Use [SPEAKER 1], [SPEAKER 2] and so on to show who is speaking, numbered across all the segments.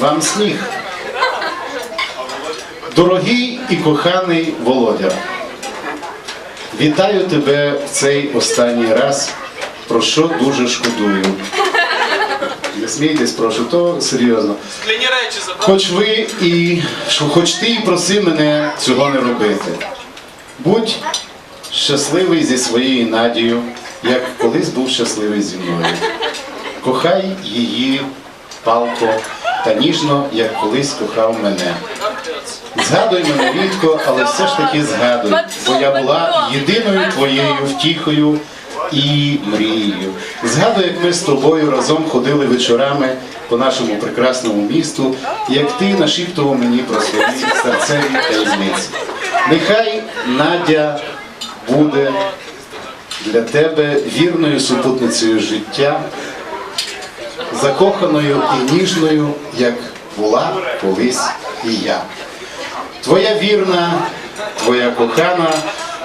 [SPEAKER 1] вам сніг. Дорогий і коханий Володя, вітаю тебе в цей останній раз, про що дуже шкодую. Не смійтесь, прошу, то серйозно. Хоч ви і хоч ти і проси мене цього не робити. Будь щасливий зі своєю Надією, як колись був щасливий зі мною. Кохай її палко та ніжно, як колись кохав мене. Згадуй мене рідко, але все ж таки згадуй, бо я була єдиною твоєю втіхою і мрією. Згадуй, як ми з тобою разом ходили вечорами по нашому прекрасному місту, як ти нашіптував мені про свої серцеві таємниці. Нехай Надя буде для тебе вірною супутницею життя, закоханою і ніжною, як була колись і я. Твоя вірна, твоя кохана,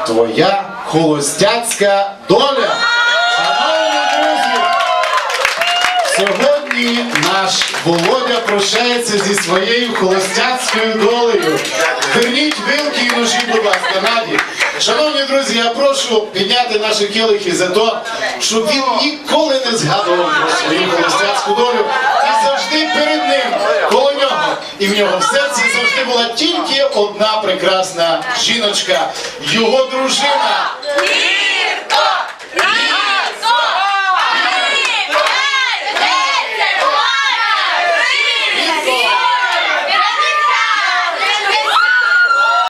[SPEAKER 1] твоя холостяцька доля. Сьогодні наш Володя прощається зі своєю холостяцькою долею. Верніть вилки і ножі, будь ласка, Наді. Шановні друзі, я прошу підняти наші келихи за те, щоб він ніколи не згадував про свою холостяцьку долю і завжди перед ним, коло нього. І в нього в серці завжди була тільки одна прекрасна жіночка, його дружина.